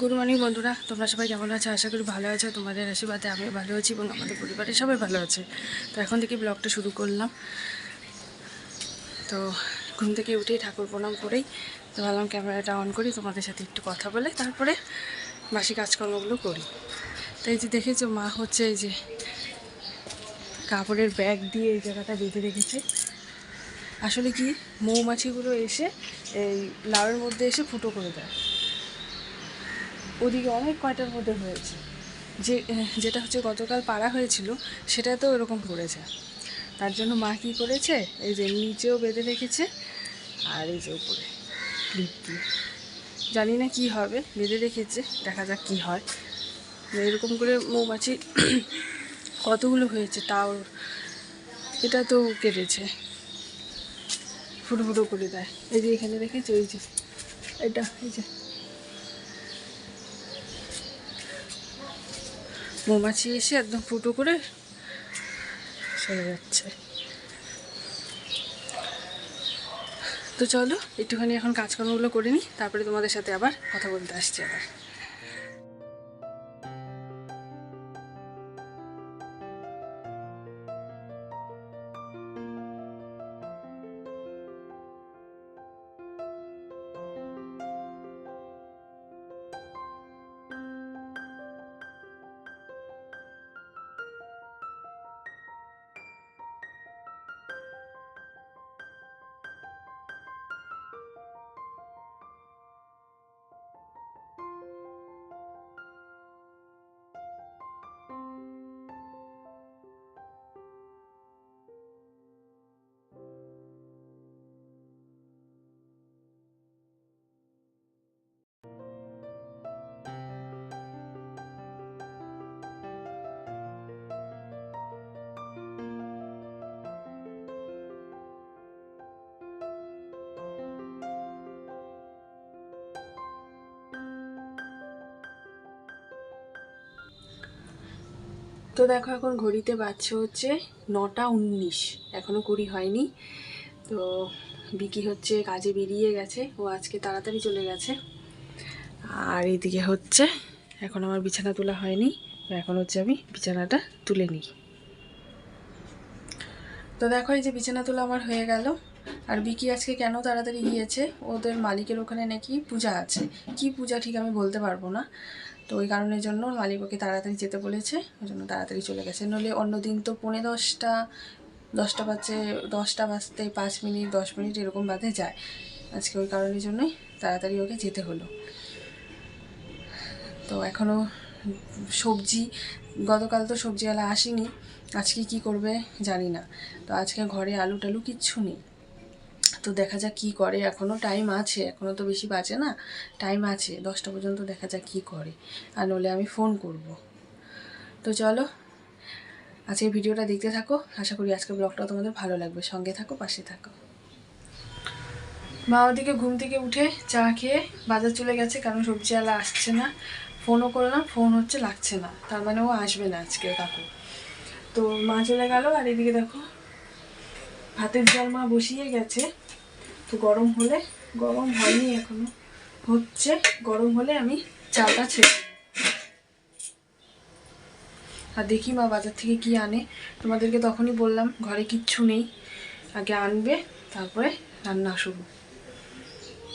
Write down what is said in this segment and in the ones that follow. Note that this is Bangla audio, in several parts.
গুড মর্নিং বন্ধুরা, তোমরা সবাই কেমন আছো? আশা করি ভালো আছো। তোমাদের আশীর্বাদে আমি ভালো আছি এবং আমাদের পরিবারের সবাই ভালো আছে। তো এখন থেকে ব্লগটা শুরু করলাম। তো ঘুম থেকে উঠেই ঠাকুর প্রণাম করেই তো ভাবলাম ক্যামেরাটা অন করি, তোমাদের সাথে একটু কথা বলে তারপরে বাসি কাজকর্মগুলো করি। তো এই যে দেখেছ, মা হচ্ছে এই যে কাপড়ের ব্যাগ দিয়ে এই জায়গাটা বেঁধে রেখেছে। আসলে কি, মৌমাছিগুলো এসে এই লাউয়ের মধ্যে এসে ফুটো করে দেয়। ওদিকে অনেক কয়টার মধ্যে হয়েছে। যে, যেটা হচ্ছে গতকাল পাড়া হয়েছিল, সেটা তো এরকম করেছে তার জন্য মা কী করেছে? এই যে নিচেও বেঁধে রেখেছে, আর এই যে উপরে ক্লিপ দিয়ে। জানি না কি হবে, বেঁধে রেখেছে, দেখা যাক কি হয়। এরকম করে মৌমাছি কতগুলো হয়েছে তাও এটা তো কেটেছে। ফুটো ফুটো করে দেয়। এই যে এখানে রেখেছে ওই যে, এটা, এই যে। মৌমাছি এসে একদম ফুটো করে চলে যাচ্ছে। তো চলো, একটুখানি এখন কাজকর্মগুলো করে নিই, তারপরে তোমাদের সাথে আবার কথা বলতে আসছি আবার। তো দেখো এখন ঘড়িতে বাজছে হচ্ছে নটা উনিশ। এখনও কুড়ি হয়নি। তো বিকি হচ্ছে কাজে বেরিয়ে গেছে। ও আজকে তাড়াতাড়ি চলে গেছে। আর এদিকে হচ্ছে এখন আমার বিছানা তোলা হয়নি। তো এখন হচ্ছে আমি বিছানাটা তুলে নিই। তো দেখো এই যে বিছানা তোলা আমার হয়ে গেল। আর বিকি আজকে কেন তাড়াতাড়ি গিয়েছে? ওদের মালিকের ওখানে নাকি পূজা আছে। কি পূজা ঠিক আমি বলতে পারব না। তো ওই কারণের জন্য মালিক ওকে তাড়াতাড়ি যেতে বলেছে, ওই জন্য তাড়াতাড়ি চলে গেছে। নইলে অন্য দিন তো পৌনে দশটা দশটা বাজে, দশটা বাজতে পাঁচ মিনিট, দশ মিনিট এরকম বাদে যায়। আজকে ওই কারণের জন্যই তাড়াতাড়ি ওকে যেতে হলো। তো এখনও সবজি, গতকাল তো সবজিওয়ালা আসেনি, আজকে কি করবে জানি না। তো আজকে ঘরে আলু টালু কিচ্ছু নেই। তো দেখা যাক কী করে। এখনও টাইম আছে এখনও তো বেশি বাজে না। টাইম আছে, দশটা পর্যন্ত দেখা যাক কী করে। আর নলে আমি ফোন করব। তো চলো আজকে ভিডিওটা দেখতে থাকো। আশা করি আজকের ব্লগটা তোমাদের ভালো লাগবে। সঙ্গে থাকো, পাশে থাকো। মা ওদিকে ঘুম থেকে উঠে চা খেয়ে বাজার চলে গেছে, কারণ সবজিওয়ালা আসছে না। ফোনও করলাম ফোন হচ্ছে, লাগছে না। তার মানে ও আসবে না আজকে কাকু। তো মা চলে গেল, আর এদিকে দেখো ভাতের জল মা বসিয়ে গেছে। তো গরম হলে, গরম হয়নি এখনও, হচ্ছে, গরম হলে আমি চাটা ছেড়ে আর দেখি মা বাজার থেকে কি আনে। তোমাদেরকে তখনই বললাম, ঘরে কিচ্ছু নেই। আগে আনবে, তারপরে রান্না শুরু।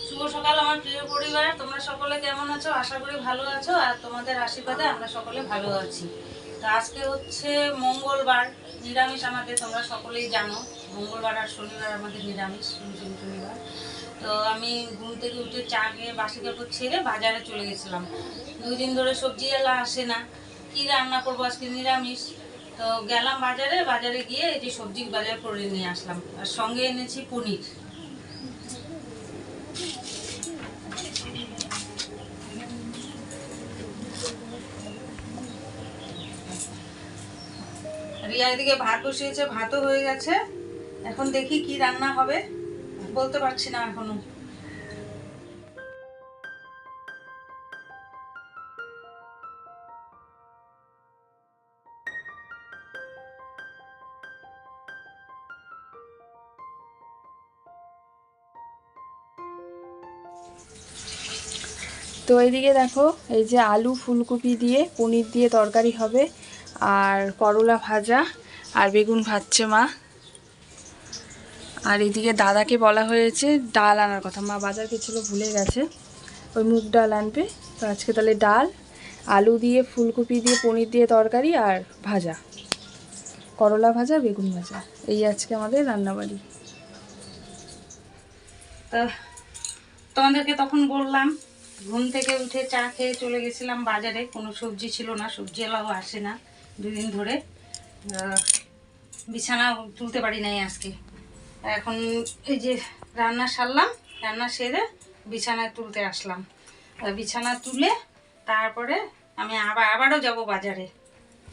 শুভ সকাল আমার প্রিয় পরিবার। তোমরা সকলে কেমন আছো? আশা করি ভালো আছো। আর তোমাদের আশীর্বাদে আমরা সকলে ভালো আছি। আজকে হচ্ছে মঙ্গলবার, নিরামিষ আমাদের তোমরা সকলেই জানো। মঙ্গলবার আর শনিবার আমাদের নিরামিষ, শনি শনি শনিবার। তো আমি ঘুম থেকে উঠে চা খেয়ে বাসি কাপড় ছেড়ে বাজারে চলে গেছিলাম। দুই দিন ধরে সবজি এলা আসে না। কি রান্না করব আজকে? নিরামিষ। তো গেলাম বাজারে বাজারে গিয়ে এই যে সবজি বাজার করে নিয়ে আসলাম। আর সঙ্গে এনেছি পনির। রিয়া এদিকে ভাত বসিয়েছে, ভাতও হয়ে গেছে। এখন দেখি কি রান্না হবে। বলতে পারছি না এখনও। তো এইদিকে দেখো, এই যে আলু ফুলকপি দিয়ে, পনির দিয়ে তরকারি হবে। আর করলা ভাজা, আর বেগুন ভাজছে মা। আর এদিকে দাদাকে বলা হয়েছে ডাল আনার কথা। মা বাজার গেছিল, ভুলে গেছে। ওই মুগ ডাল আনবে। তো আজকে তাহলে ডাল, আলু দিয়ে, ফুলকপি দিয়ে, পনির দিয়ে তরকারি আর ভাজা। করলা ভাজা, বেগুন ভাজা। এই আজকে আমাদের রান্নাবাড়ি। তোমাদেরকে তখন বললাম, ঘুম থেকে উঠে চা খেয়ে চলে গেছিলাম বাজারে। কোনো সবজি ছিল না, সবজি এলাও আসে না। দুদিন ধরে বিছানা তুলতে পারি নাই আজকে। এখন এই যে রান্না সারলাম, রান্না সেরে বিছানায় তুলতে আসলাম। বিছানা তুলে তারপরে আমি আবার, আবারও যাব বাজারে।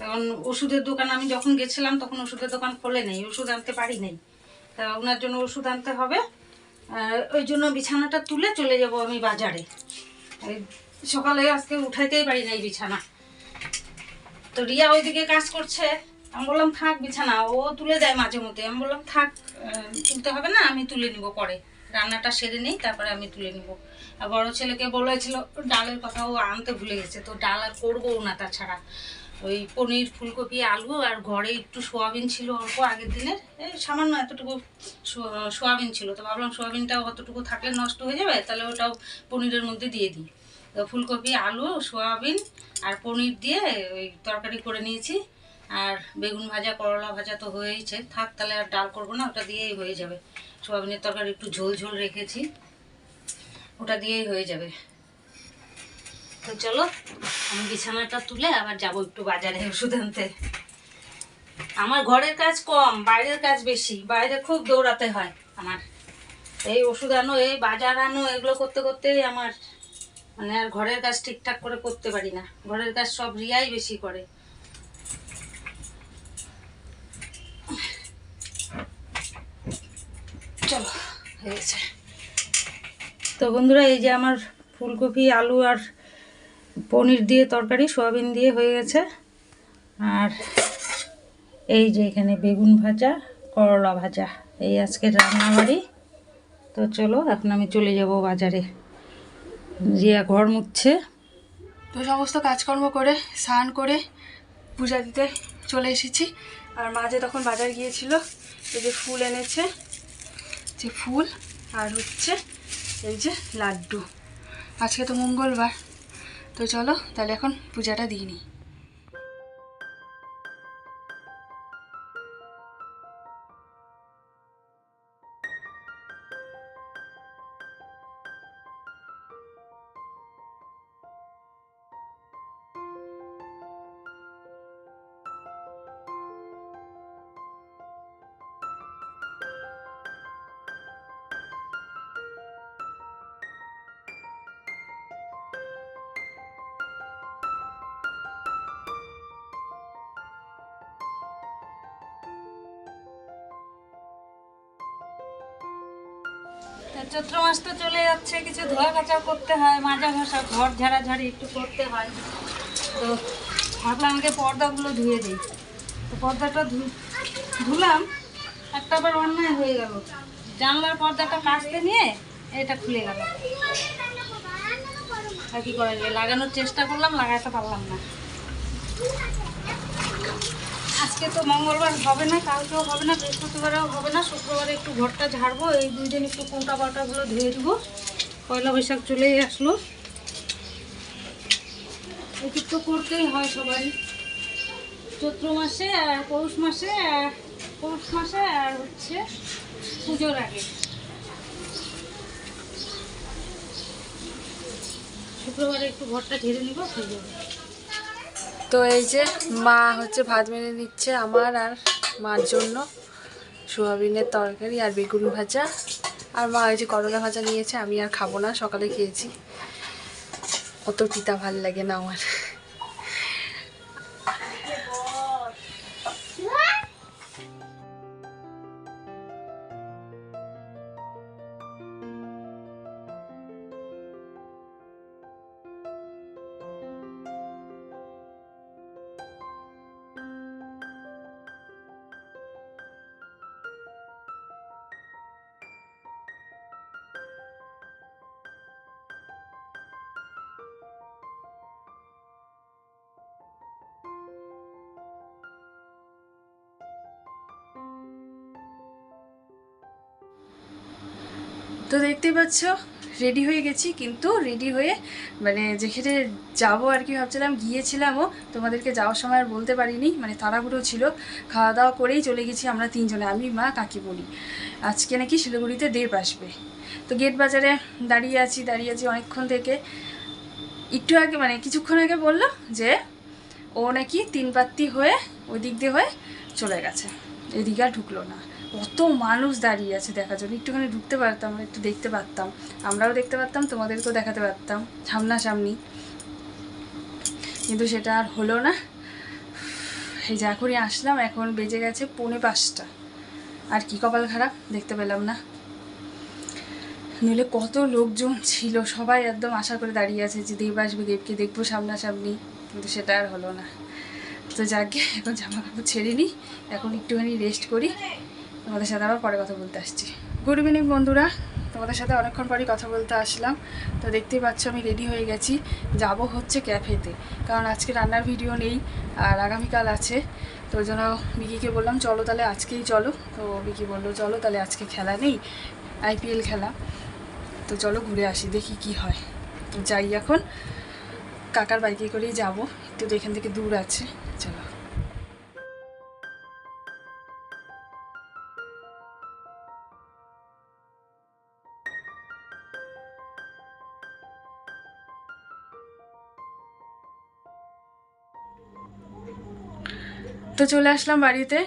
কারণ ওষুধের দোকান, আমি যখন গেছিলাম তখন ওষুধের দোকান খোলে নেই, ওষুধ আনতে পারি নাই। তা ওনার জন্য ওষুধ আনতে হবে। ওই জন্য বিছানাটা তুলে চলে যাব আমি বাজারে। সকালে আজকে উঠাইতেই পারি না এই বিছানা। তো রিয়া ওইদিকে কাজ করছে। আমি বললাম, থাক, বিছানা। ও তুলে দেয় মাঝে মধ্যে। আমি বললাম, থাক তুলতে হবে না, আমি তুলে নিব পরে। রান্নাটা সেরে নেই, তারপরে আমি তুলে নিব। আর বড় ছেলেকে বলেছিল ডালের কথা, ও আনতে ভুলে গেছে। তো ডাল আর করব না তাছাড়া। ওই পনির, ফুলকপি, আলু আর ঘরে একটু সোয়াবিন ছিল অল্প আগের দিনের। এই সামান্য এতটুকু সোয়াবিন ছিল। তো ভাবলাম, সোয়াবিনটাও অতটুকু থাকলে নষ্ট হয়ে যাবে, তাহলে ওটাও পনিরের মধ্যে দিয়ে দিই। ফুলকপি, আলু, সোয়াবিন আর পনির দিয়ে ওই তরকারি করে নিয়েছি। আর বেগুন ভাজা, করলা ভাজা তো হয়েইছে। থাক, তাহলে আর ডাল করব না, ওটা দিয়েই হয়ে যাবে। সোয়াবিনের তরকারি একটু ঝোল ঝোল রেখেছি, ওটা দিয়েই হয়ে যাবে। তো চলো, আমি বিছানাটা তুলে আবার যাব একটু বাজারে ওষুধ আনতে। আমার ঘরের কাজ কম, বাইরের কাজ বেশি, বাইরে খুব দৌড়াতে হয় আমার। এই ওষুধ আনো, এই বাজার আনো, এগুলো করতে করতেই আমার মানে আর ঘরের কাজ ঠিকঠাক করে করতে পারি না। ঘরের কাজ সব রিয়াই বেশি করে। চলো, হয়ে গেছে। তো বন্ধুরা, এই যে আমার ফুলকপি, আলু আর পনির দিয়ে তরকারি, সোয়াবিন দিয়ে হয়ে গেছে। আর এই যে এখানে বেগুন ভাজা, করলা ভাজা, এই আজকের রান্নাবাড়ি। তো চলো, এখন আমি চলে যাব বাজারে। রিয়া ঘর মুছছে। তো সমস্ত কাজকর্ম করে, স্নান করে, পূজা দিতে চলে এসেছি। আর মাঝে তখন বাজার গিয়েছিল, এই যে ফুল এনেছে, যে ফুল, আর হচ্ছে এই যে লাড্ডু। আজকে তো মঙ্গলবার। তো চলো, তাহলে এখন পূজাটা দিই নিই। চৈত্র মাস তো চলে যাচ্ছে, কিছু ধোয়া কাচা করতে হয় মাজা ঘষা ঘর ঝাড়াঝাড়ি একটু করতে হয়। তো ভাবলাম আগে পর্দাগুলো ধুয়ে দিই। তো পর্দাটা ধুলাম, একটা আবার অন্যায় হয়ে গেল। জানলার পর্দাটা কাচতে নিয়ে এটা খুলে গেল। আর কি করা যায়? লাগানোর চেষ্টা করলাম, লাগাতে পারলাম না। আজকে তো মঙ্গলবার হবে না, কালকেও হবে না, বৃহস্পতিবারেও হবে না, শুক্রবারে একটু ঘরটা ঝাড়বো, এই দুই দিন একটু কোনটা বাটাগুলো ধুয়ে দিব পয়লা বৈশাখ চলেই আসলো। একটু তো করতেই হয় সবাই। চৈত্র মাসে আর পৌষ মাসে আর পৌষ মাসে আর হচ্ছে পুজোর আগে। শুক্রবারে একটু ঘরটা ঝেড়ে নিব যাবে তো এই যে মা হচ্ছে ভাত মেরে নিচ্ছে আমার আর মার জন্য সোয়াবিনের তরকারি আর বেগুন ভাজা। আর মা ওই যে করলা ভাজা নিয়েছে, আমি আর খাব না, সকালে খেয়েছি। অত পিতা ভালো লাগে না আমার। তো দেখতেই পাচ্ছ রেডি হয়ে গেছি, কিন্তু রেডি হয়ে মানে যেখানে যাব আর কি ভাবছিলাম, গিয়েছিলামও, তোমাদেরকে যাওয়ার সময় আর বলতে পারিনি মানে তাড়াহুড়ো ছিল খাওয়া দাওয়া করেই চলে গেছি আমরা তিনজনে, আমি, মা, কাকি, বলি। আজকে নাকি শিলিগুড়িতে দেব আসবে। তো গেট বাজারে দাঁড়িয়ে আছি দাঁড়িয়ে আছি অনেকক্ষণ থেকে। একটু আগে মানে কিছুক্ষণ আগে বলল যে, ও নাকি তিন পাত্তি হয়ে ওই দিক দিয়ে হয়ে চলে গেছে, এদিকে আর ঢুকলো না। কত মানুষ দাঁড়িয়ে আছে দেখার জন্য। একটুখানি ঢুকতে পারতাম, একটু দেখতে পারতাম। আমরাও দেখতে পারতাম, তোমাদেরকেও দেখাতে পারতাম, সামনাসামনি। কিন্তু সেটা আর হলো না। এই যে এখনই আসলাম, এখন বেজে গেছে পৌনে পাঁচটা। আর কি কপাল খারাপ, দেখতে পেলাম না। নইলে কত লোকজন ছিল, সবাই একদম আশা করে দাঁড়িয়ে আছে যে দেব আসবে, দেবকে দেখব সামনাসামনি। কিন্তু সেটা আর হলো না। তো যাকে এখন জামা কাপড় ছেড়ে নিই, এখন একটুখানি রেস্ট করি। তোমাদের সাথে আবার পরে কথা বলতে আসছি। গুড ইভিনিং বন্ধুরা। তোমাদের সাথে অনেকক্ষণ পরই কথা বলতে আসলাম। তো দেখতেই পাচ্ছ, আমি রেডি হয়ে গেছি। যাব হচ্ছে ক্যাফেতে কারণ আজকে রান্নার ভিডিও নেই, আর আগামীকাল আছে। তো ওই জন্য বিকিকে বললাম, চলো তাহলে আজকেই চলো। তো বিকি বলল, চলো তাহলে আজকে খেলা নেই আইপিএল খেলা। তো চলো ঘুরে আসি, দেখি কি হয়। তো যাই এখন, কাকার বাইকে করেই যাব। একটু তো এখান থেকে দূর আছে। চলো। তো চলে আসলাম বাড়িতে।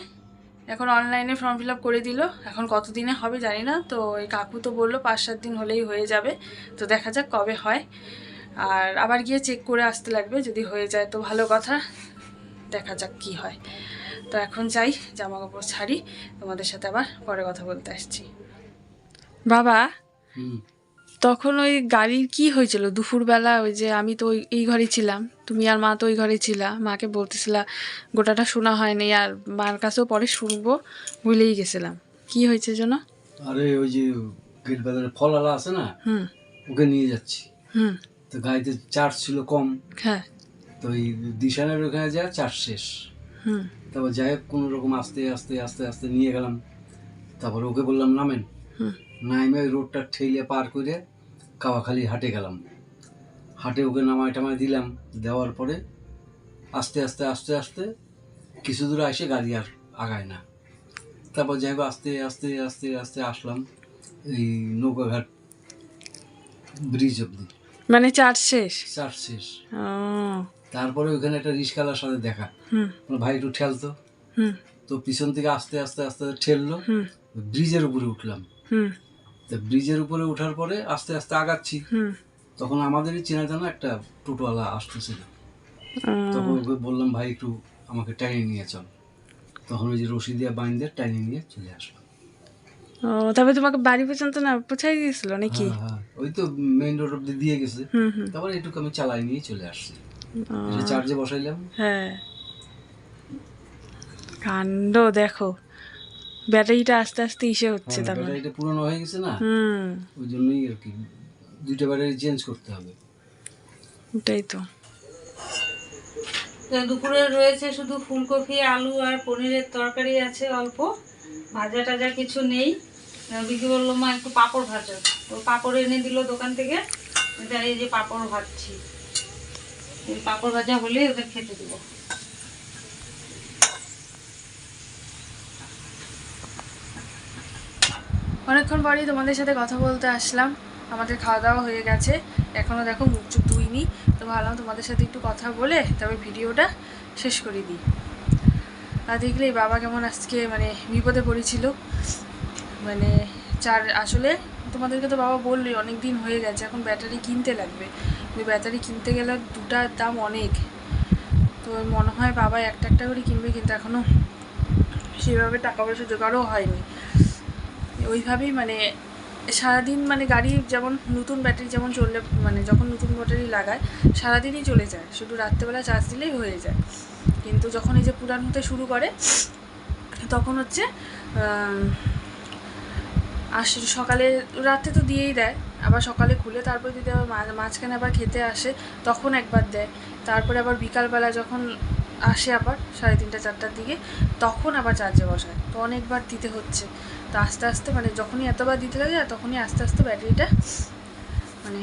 এখন অনলাইনে ফর্ম ফিল করে দিল। এখন কতদিনে হবে জানি না। তো এই কাকু তো বলল পাঁচ সাত দিন হলেই হয়ে যাবে। তো দেখা যাক কবে হয়। আর আবার গিয়ে চেক করে আসতে লাগবে যদি হয়ে যায়। তো ভালো কথা। দেখা যাক কি হয়। তো এখন যাই জামা কাপড় ছাড়ি। তোমাদের সাথে আবার পরে কথা বলতে আসছি। বাবা? তখন ওই গাড়ির কি হয়েছিল? দুপুরবেলা ওই যে আমি তো ওই এই ঘরে ছিলাম। তুমি আর মা তো ওই ঘরে ছিলা। মাকে বলতেছিলা গোটাটা শোনা হয়নি আর মার কাছেও পরে শুনব। ভুলেই গেছিলাম। কি হয়েছে যেন? আরে ওই যে গেট বাজারে ফলালা আছে না? হুম। ওকে নিয়ে যাচ্ছি। হুম। তো গাড়িতে চার্জ ছিল কম। হ্যাঁ। তো ওই দিশানের ওখানে যা চার্জ শেষ। হুম। তারপর যাই হোক কোনো রকম আস্তে আস্তে আস্তে আস্তে নিয়ে গেলাম। তারপর ওকে বললাম নামেন। হুম। নাইমে ওই রোডটা ঠেলে পার করে কাওয়াখালি হাটে গেলাম। হাটে ওকে নামাই টামাই দিলাম। দেওয়ার পরে আস্তে আস্তে আস্তে আস্তে কিছু দূরে এসে গাড়ি আর আগায় না। তারপর যাই হোক আস্তে আস্তে আস্তে আস্তে আসলাম এই নৌকাঘাট ব্রিজ অব্দি মানে চার্জ শেষ? চার্জ শেষ। তারপরে ওখানে একটা রিক্সাওয়ালার সাথে দেখা। ভাই একটু ঠেলতো? তো পিছন থেকে আস্তে আস্তে আস্তে ঠেললো। ব্রিজের উপরে উঠলাম। তো ব্রিজের উপরে ওঠার পরে আস্তে আস্তে আগাচ্ছি। তখন আমাদেরই চেনা জানা একটা টোটোওয়ালা আসতেছিল। তখন ওকে বললাম ভাই একটু আমাকে টাইনে নিয়ে চল। তখন ওই যে রশি দিয়ে বাইন্দে টাইনে নিয়ে চলে আসলাম ও তবে তোমাকে বাড়ি পর্যন্ত না পৌঁছাই দিয়েছিল নাকি? হ্যাঁ, হ্যাঁ। ওই তো মেইন রোড অব্দি দিয়ে গেছে। তারপর এটুকু আমি চালাই নিয়ে চলে আসছি। চার্জে বসাইলাম। হ্যাঁ। কাণ্ড দেখো। ব্যাটারিটা আস্তে আস্তে ইসে হচ্ছে হ্যাঁ, তার মানে ব্যাটারিটা পুরনো হয়ে গেছে না? হুম। ওই জন্যই আর কি দুইটা ব্যাটারি চেঞ্জ করতে হবে। ওটাই তো। তো দুপুরে রয়েছে শুধু ফুলকপি আলু আর পনিরের তরকারি আছে অল্প। ভাজা টাজা কিছু নেই। বিকি বলল মা একটু পাঁপড় ভাজো। তো পাঁপড় এনে দিল দোকান থেকে। এটা এই যে পাঁপড় ভাজছি। এই পাঁপড় ভাজা হলে ওদের খেতে দেবো। অনেকক্ষণ পরেই তোমাদের সাথে কথা বলতে আসলাম। আমাদের খাওয়া দাওয়া হয়ে গেছে। এখনও দেখো মুখ চুখ ধুইনি। তো ভাবলাম তোমাদের সাথে একটু কথা বলে তবে ভিডিওটা শেষ করে দিই। আর দেখলে বাবা কেমন আজকে মানে বিপদে পড়েছিল। মানে চার আসলে তোমাদেরকে তো বাবা বললে অনেক দিন হয়ে গেছে, এখন ব্যাটারি কিনতে লাগবে। ব্যাটারি কিনতে গেলে দুটার দাম অনেক। তো মনে হয় বাবা একটা একটা করে কিনবে, কিন্তু এখনও সেভাবে টাকা পয়সা জোগাড়ও হয়নি। ওইভাবেই মানে সারাদিন মানে গাড়ি যেমন নতুন ব্যাটারি যেমন চললে মানে যখন নতুন ব্যাটারি লাগায়, সারাদিনই চলে যায়। শুধু রাত্রেবেলা চার্জ দিলেই হয়ে যায়। কিন্তু যখন এই যে পুরান হতে শুরু করে, তখন হচ্ছে আস সকালে রাতে তো দিয়েই দেয়, আবার সকালে খুলে তারপর যদি আবার মাঝখানে আবার খেতে আসে, তখন একবার দেয়। তারপরে আবার বিকালবেলা যখন আসে আবার সাড়ে তিনটা, চারটার দিকে, তখন আবার চার্জে বসায়। তো অনেকবার দিতে হচ্ছে। তো আস্তে আস্তে মানে যখনই এতবার দিতে আর তখনই আস্তে আস্তে ব্যাটারিটা মানে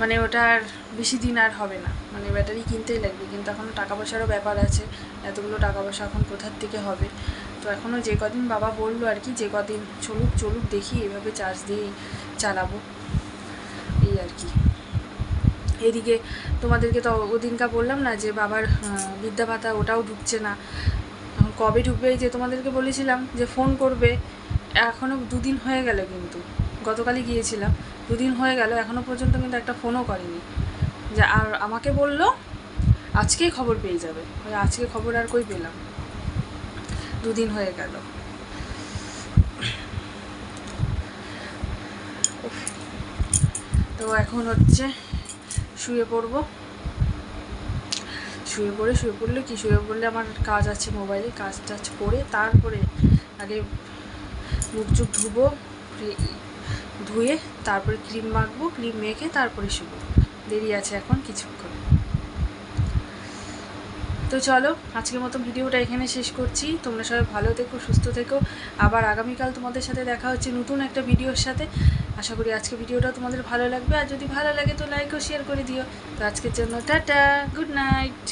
মানে ওটা আর বেশি দিন আর হবে না। মানে ব্যাটারি কিনতেই লাগবে, কিন্তু এখনও টাকা পয়সারও ব্যাপার আছে, এতগুলো টাকা পয়সা এখন কোথার থেকে হবে? তো এখনও যে কদিন বাবা বলল আর কি, যে কদিন চলুক চলুক, দেখি এভাবে চার্জ দিয়েই চালাবো। এই আর কি। এদিকে তোমাদেরকে তো ওদিনকা বললাম না যে বাবার বিদ্যা ভাতা ওটাও ঢুকছে না। কবে ঢুকবে? যে তোমাদেরকে বলেছিলাম যে ফোন করবে এখনও দুদিন হয়ে গেল কিন্তু। গতকালই গিয়েছিলাম। দুদিন হয়ে গেল এখনও পর্যন্ত কিন্তু একটা ফোনও করেনি। যে আর আমাকে বলল, আজকেই খবর পেয়ে যাবে। আজকে খবর আর কই পেলাম? দুদিন হয়ে গেল। তো এখন হচ্ছে শুয়ে পড়ব। শুয়ে পড়ে, শুয়ে পড়লে কি? শুয়ে পড়লে আমার কাজ আছে মোবাইলে কাজ টাজ করে তারপরে আগে মুখ চুখ ধুবো, ধুয়ে তারপরে ক্রিম মাখবো ক্রিম মেখে তারপরে শুবো। দেরি আছে এখন কিছুক্ষণ তো চলো, আজকের মতো ভিডিওটা এখানে শেষ করছি। তোমরা সবাই ভালো থেকো, সুস্থ থেকো। আবার আগামীকাল তোমাদের সাথে দেখা হচ্ছে নতুন একটা ভিডিওর সাথে। আশা করি আজকে ভিডিওটা তোমাদের ভালো লাগবে। আর যদি ভালো লাগে তো লাইক ও শেয়ার করে দিও। তো আজকের জন্য টাটা গুড নাইট